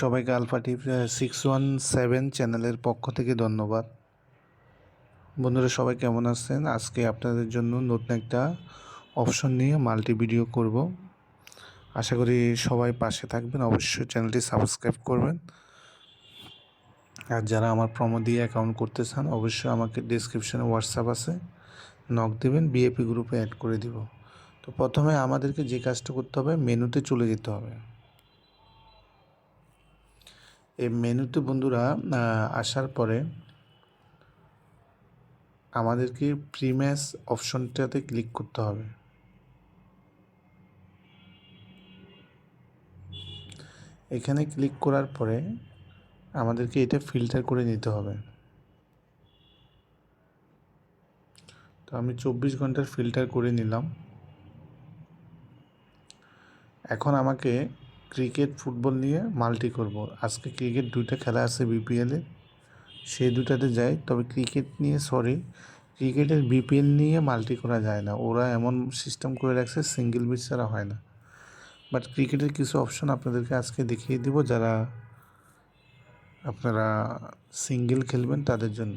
সবাইকে alpha tip six one seven চ্যানেলের পক্ষ থেকে ধন্যবাদ। বন্ধুরা, সবাই কেমন আছেন? আজকে আপনাদের জন্য নতুন একটা অপশন নিয়ে মাল্টি ভিডিও করব। আশা করি সবাই পাশে থাকবেন। অবশ্যই চ্যানেলটি সাবস্ক্রাইব করবেন। আর যারা আমার প্রমো দিয়ে অ্যাকাউন্ট করতে চান, অবশ্যই আমাকে ডিসক্রিপশনে হোয়াটসঅ্যাপ আছে। নক দেবেন বিএপি গ্রুপে অ্যাড করে দিব। তো প্রথমে আমাদেরকে যে কাজটা করতে হবে মেনুতে চলে যেতে হবে। এই মেনুতে বন্ধুরা আসার পরে আমাদেরকে প্রিম্যাস অপশনটাতে ক্লিক করতে হবে। এখানে ক্লিক করার পরে আমাদেরকে এটা ফিল্টার করে নিতে হবে। তো আমি চব্বিশ ঘণ্টার ফিল্টার করে নিলাম। এখন আমাকে ক্রিকেট, ফুটবল নিয়ে মাল্টি করব। আজকে ক্রিকেট দুইটা খেলা আছে বিপিএলে সেই দুটাতে যাই, তবে ক্রিকেট নিয়ে সরি ক্রিকেটের বিপিএল নিয়ে মাল্টি করা যায় না। ওরা এমন সিস্টেম করে রাখছে সিঙ্গেল বিচ ছাড়া হয় না। বাট ক্রিকেটের কিছু অপশন আপনাদেরকে আজকে দেখিয়ে দিব যারা আপনারা সিঙ্গেল খেলবেন তাদের জন্য।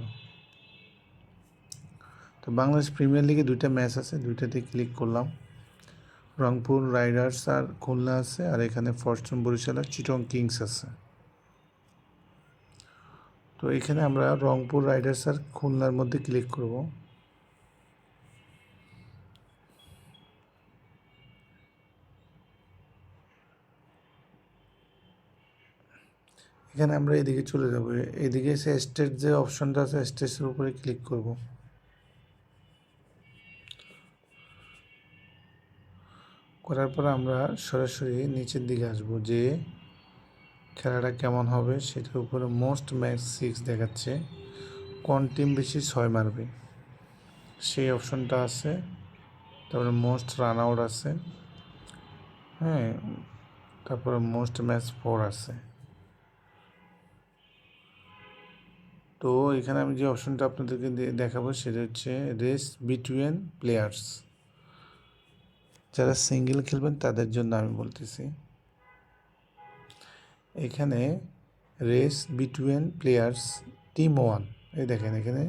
তো বাংলাদেশ প্রিমিয়ার লিগে দুইটা ম্যাচ আছে, দুইটাতে ক্লিক করলাম। রংপুর, রাইডার্স আর খুলনা আছে, আর এখানে ফরচুন বরিশাল আর চিটং কিংস আছে। তো এখানে আমরা রংপুর, রাইডার্স আর খুলনার মধ্যে ক্লিক করব। এখানে আমরা এদিকে চলে যাব। এদিকে এসে স্টেট যে অপশনটা আছে স্টেটের উপরে ক্লিক করব। করার পর আমরা সরাসরি নিচের দিকে আসব যে খেলাটা কেমন হবে সেটার উপরে মোস্ট ম্যাচ সিক্স দেখাচ্ছে। কোন টিম বেশি ছয় মারবে? সেই অপশনটা আছে। তারপরে মোস্ট রান আউট আছে। হ্যাঁ তারপরে মোস্ট ম্যাচ ফোর আছে। তো এখানে আমি যে অপশনটা আপনাদেরকে দেখাবো সেটা হচ্ছে রেস বিটুইন প্লেয়ার্স। যারা সিঙ্গেল খেলবেন তাদের জন্য আমি বলতেছি। এখানে race between players team one এই দেখেন এখানে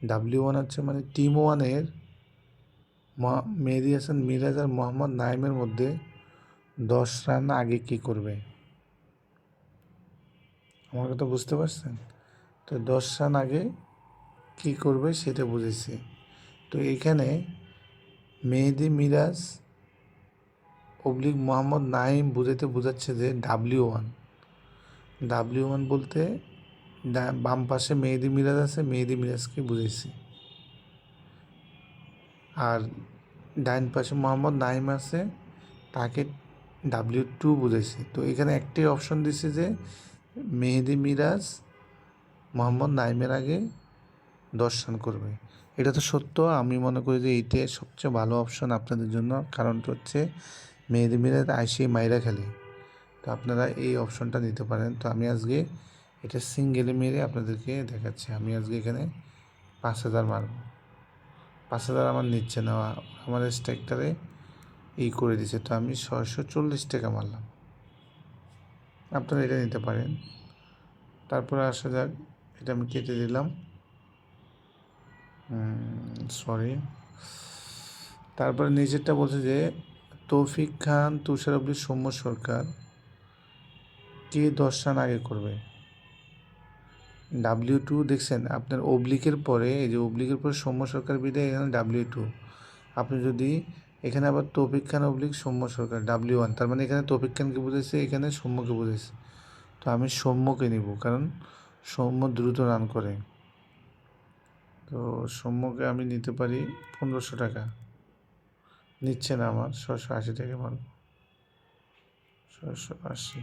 ডাব্লিউ ওয়ান হচ্ছে মানে টিম ওয়ানের মেহেদি হাসান, মিরাজ আর মোহাম্মদ নাইমের মধ্যে দশ রান আগে কি করবে? আমার কথা বুঝতে পারছেন? তো দশ রান আগে কি করবে সেটা বুঝেছি। তো এখানে মেহেদি মিরাজ অবলিক মোহাম্মদ নাইম বুঝাতে বোঝাচ্ছে যে ডাব্লিউ ওয়ান ডাব্লিউ ওয়ান বলতে বাম পাশে মেহেদি মিরাজ আছে, মেহেদি মিরাজকে বুঝেছি আর ডাইন পাশে মোহাম্মদ নাইম আছে, তাকে ডাব্লিউ টু বুঝেছি তো এখানে একটাই অপশন দিছে যে মেহেদি মিরাজ মোহাম্মদ নাইমের আগে দর্শন করবে। এটা তো সত্য। আমি মনে করি যে এইটাই সবচেয়ে ভালো অপশন আপনাদের জন্য। কারণটা হচ্ছে মেয়েদের মিরাজ আইসি মাইরা খেলে। তো আপনারা এই অপশনটা নিতে পারেন। তো আমি আজকে এটা সিঙ্গেলে মেরে আপনাদেরকে দেখাচ্ছি। আমি আজকে এখানে পাঁচ হাজার মারব। পাঁচ হাজার আমার নিচ্ছে না। আমার স্ট্রাইকটারে ই করে দিছে। তো আমি ছয়শো চল্লিশ টাকা মারলাম। আপনারা এটা নিতে পারেন। তারপরে আসা যাক। এটা আমি কেটে দিলাম। সরি তারপরে নিজেরটা বলছে যে, তৌফিক খান, তুষার অবলি সৌম্য সরকার, কে দশ রান আগে করবে? ডাব্লিউ টু দেখছেন, আপনার অবলিকের পরে, এই যে অবলিকের পরে সৌম্য সরকার বিদায়, এখানে ডাব্লিউ টু আপনি যদি এখানে আবার Taufiq Khan oblique, Soumya Sarkar W one তার মানে এখানে তৌফিক খানকে বুঝেছে এখানে সৌম্যকে বুঝেছে তো আমি সৌম্যকে নিব, কারণ সৌম্য দ্রুত রান করে। তো সৌম্যকে আমি নিতে পারি পনেরোশো টাকা। নিচ্ছে না আমার ছশো আশি টাকা মাল ছশো আশি।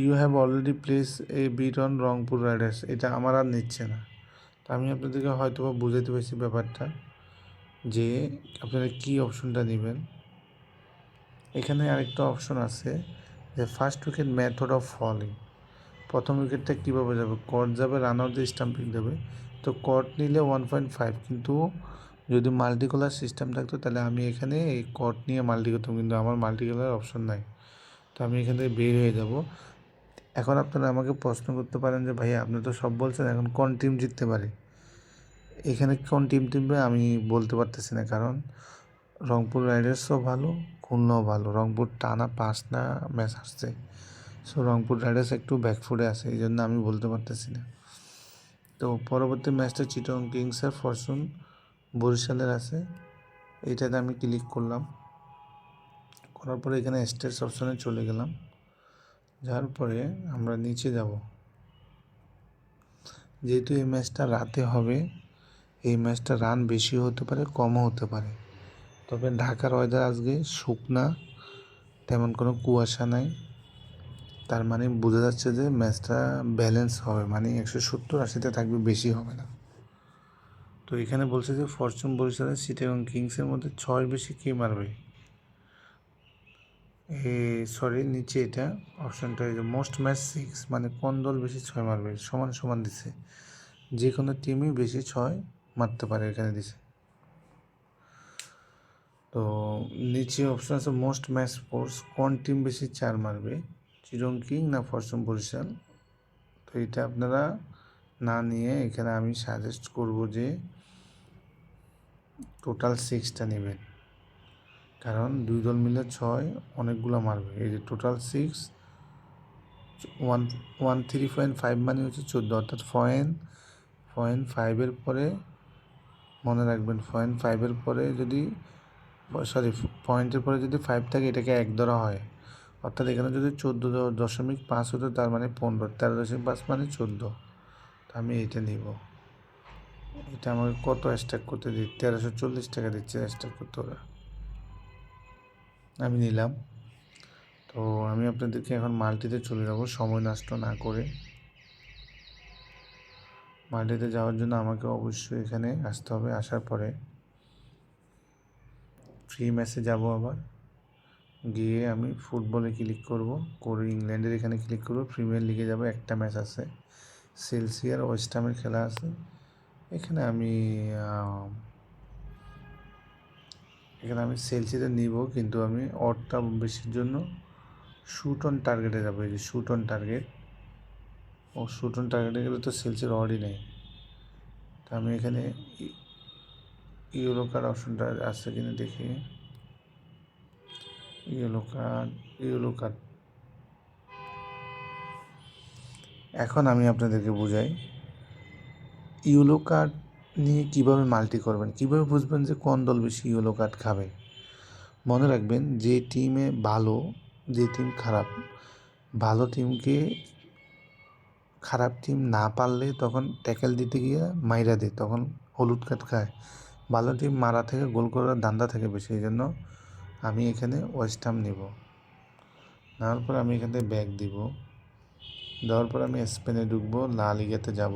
You have already place a bet on Rangpur Riders এটা আমার আর নিচ্ছে না। তো আমি আপনাদেরকে হয়তো বা বুঝাতে পারছি ব্যাপারটা, যে আপনারা কী অপশনটা নেবেন। এখানে আরেকটা অপশন আছে, যে first wicket method of falling প্রথম উইকেটটা কীভাবে যাবে? কট যাবে রান আউট দিয়ে স্টাম্পিং দেবে। তো কট নিলে ওয়ান পয়েন্ট ফাইভ কিন্তু যদি মাল্টি কলার সিস্টেম থাকতো, তাহলে আমি এখানে এই কট নিয়ে মাল্টি করতাম কিন্তু আমার মাল্টিকলার অপশন নাই। তো আমি এখান থেকে বের হয়ে যাব। এখন আপনারা আমাকে প্রশ্ন করতে পারেন যে, ভাইয়া, আপনি তো সব বলছেন, এখন কোন টিম জিততে পারে? এখানে কোন টিম টিমবে আমি বলতে পারতেছি না, কারণ রংপুর রাইডার্সও ভালো, খুলনাও ভালো। রংপুর টানা পাঁচটা ম্যাচ আসছে সো রংপুর রাইডার্স একটু ব্যাকফুটে আছে এই জন্য আমি বলতে পারতেছি না। তো, পরবর্তী ম্যাচটা চিটং কিংসের ফরচুন বরিশালের আছে। এইটাতে আমি ক্লিক করলাম। করার পরে এখানে স্টেটস অপশনে চলে গেলাম। যার পরে আমরা নিচে যাব। যেহেতু এই ম্যাচটা রাতে হবে, এই ম্যাচটা রান বেশি হতে পারে, কমও হতে পারে। তবে ঢাকার ওয়েদার আজকে শুকনা, তেমন কোনো কুয়াশা নাই। তার মানে বোঝা যাচ্ছে যে ম্যাচটা ব্যালেন্স হবে মানে একশো সত্তর আশিতে থাকবে, বেশি হবে না। তো এখানে বলছে যে ফরচুন বরিশালের সিটি এবং কিংসের মধ্যে ছয় বেশি কে মারবে? এ সরি নিচে এটা অপশানটা যে মোস্ট ম্যাচ সিক্স মানে কোন দল বেশি ছয় মারবে? সমান সমান দিছে। যে কোনো টিমই বেশি ছয় মারতে পারে এখানে দিছে। তো নিচে অপশান আছে মোস্ট ম্যাচ স্পোর্টস কোন টিম বেশি চার মারবে? চিরং কিং না ফরচুন বরিশাল? তো এটা আপনারা না নিয়ে এখানে আমি সাজেস্ট করব যে টোটাল সিক্সটা নেবেন। কারণ দুই দল মিলে ছয়, অনেকগুলো মারবে। এই যে total six one one three point five মানে হচ্ছে চোদ্দ, অর্থাৎ পয়েন্ট পয়েন্ট ফাইভের পরে মনে রাখবেন পয়েন্ট ফাইভের পরে যদি সরি পয়েন্টের পরে যদি ফাইভ থাকে, এটাকে এক ধরা হয়। অর্থাৎ এখানে যদি চোদ্দ দশমিক পাঁচ হতো, তার মানে পনেরো, তেরো দশমিক পাঁচ মানে চোদ্দ। তো আমি এটা নিব। এটা আমাকে কত স্ট্যাক করতে দিই? তেরোশো চল্লিশ টাকা দিচ্ছে স্ট্যাক করতে ওরা। আমি নিলাম। তো আমি আপনাদেরকে এখন মাল্টিতে চলে যাব, সময় নষ্ট না করে। মাল্টিতে যাওয়ার জন্য আমাকে অবশ্যই এখানে আসতে হবে। আসার পরে ফ্রি ম্যাচে যাব আবার। গিয়ে আমি ফুটবলে ক্লিক করব। করে ইংল্যান্ডের এখানে ক্লিক করব। প্রিমিয়ার লিগে যাব, একটা ম্যাচ আছে। সেলসি আর ওয়েস্টহামের খেলা আছে। এখানে আমি এখানে আমি সেলসিতে নিব, কিন্তু আমি অডটা বেশির জন্য শুট অন টার্গেটে যাব। এই যে শুট অন টার্গেট ও শুট অন টার্গেটে গেলে তো সেলসির অডই নেই। তা আমি এখানে ইউরো কার্ড অপশনটা আসছে কিনা দেখি। ইয়েলো কার্ড ইয়েলো কার্ড এখন আমি আপনাদেরকে বুঝাই ইয়েলো কার্ড নিয়ে কীভাবে মাল্টি করবেন, কীভাবে বুঝবেন যে কোন দল বেশি ইয়েলো কার্ড খাবে? মনে রাখবেন যে টিমে ভালো, যে টিম খারাপ, ভালো টিমকে খারাপ টিম না পারলে তখন ট্যাকেল দিতে গিয়ে মাইরা দেয়, তখন হলুদ কার্ড খায়। ভালো টিম মারা থেকে গোল করার দান্দা থাকে বেশি, এই জন্য আমি এখানে ওয়েস্টাম নিব। নেওয়ার পর আমি এখান ব্যাগ দিব। দেওয়ার পর আমি স্পেনে ঢুকবো লা লিগাতে যাব।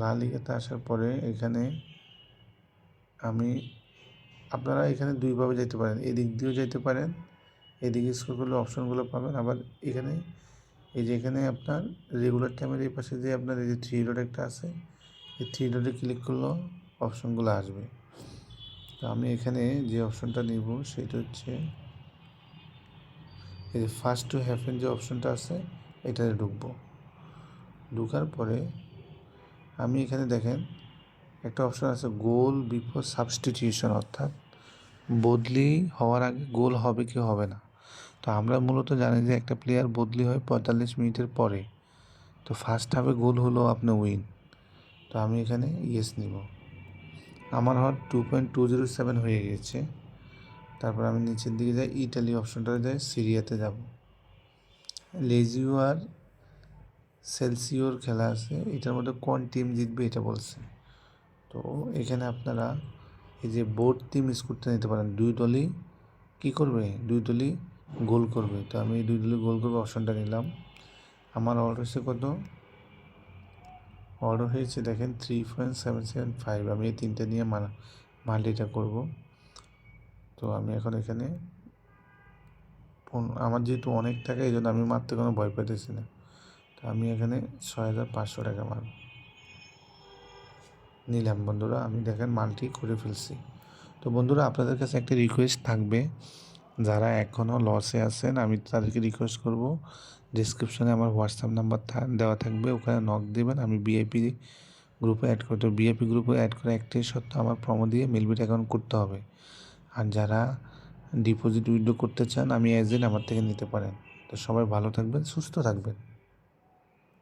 লা লিগাতে আসার পরে এখানে আমি, আপনারা এখানে দুইভাবে যেতে পারেন। এদিক দিয়েও যেতে পারেন, এদিকে স্কোর করলে অপশনগুলো পাবেন। আবার এখানে, এই যে এখানে আপনার রেগুলার টাইমের এই পাশে যে আপনার এই যে থ্রি ডট একটা আছে, এই থ্রি ডটে ক্লিক করলেও অপশনগুলো আসবে। তো আমি এখানে যে অপশনটা নিব সেটা হচ্ছে এই যে ফার্স্ট টু হ্যাপেন যে অপশনটা আছে, এটাতে ঢুকবো। ঢুকার পরে আমি এখানে দেখেন একটা অপশন আছে গোল বিফোর সাবস্টিটিউশন অর্থাৎ বদলি হওয়ার আগে গোল হবে কি হবে না। তো আমরা মূলত জানি যে একটা প্লেয়ার বদলি হয় পঁয়তাল্লিশ মিনিটের পরে। তো ফার্স্ট হাফে গোল হলো, আপনি উইন তো আমি এখানে ইয়েস নিব। আমার হওয়ার two point two zero seven হয়ে গেছে তারপর আমি নিচের দিকে যাই ইটালি অপশনটা যাই, সিরিয়াতে যাব। লেজিও আর সেলসিওর খেলা আছে, এটার মধ্যে কোন টিম জিতবে এটা বলছে। তো এখানে আপনারা এই যে বোর্ড টিম স্কোরটা নিতে পারেন, দুই দলই কী করবে? দুই দলই গোল করবে। তো আমি দুই দলই গোল করবে অপশনটা নিলাম। আমার অর্ডার কত? অর্ডার হয়েছে, দেখেন three point seven seven five আমি এই তিনটে নিয়ে মাল্টিটা করব। তো আমি এখন এখানে আমার যেহেতু অনেক টাকা, এই জন্য আমি মারতে কোনো ভয় পেতেছি না। তো আমি এখানে ছয় হাজার পাঁচশো টাকা মারব নিলাম। বন্ধুরা, আমি দেখেন মালটি করে ফেলছি। তো বন্ধুরা, আপনাদের কাছে একটা রিকোয়েস্ট থাকবে। যারা এখনও লসে আছেন, আমি তাদেরকে রিকোয়েস্ট করব ডিসক্রিপশনে আমার হোয়াটসঅ্যাপ নাম্বার দেওয়া থাকবে, ওখানে নক দেবেন, আমি বিআইপি গ্রুপে অ্যাড করতে বিআইপি গ্রুপে অ্যাড করে একটি সত্য আমার প্রমো দিয়ে মিলবিট অ্যাকাউন্ট করতে হবে। আর যারা ডিপোজিট উইথড্র করতে চান, আমি এজেন্ট আমার থেকে নিতে পারেন। তো সবাই ভালো থাকবেন, সুস্থ থাকবেন।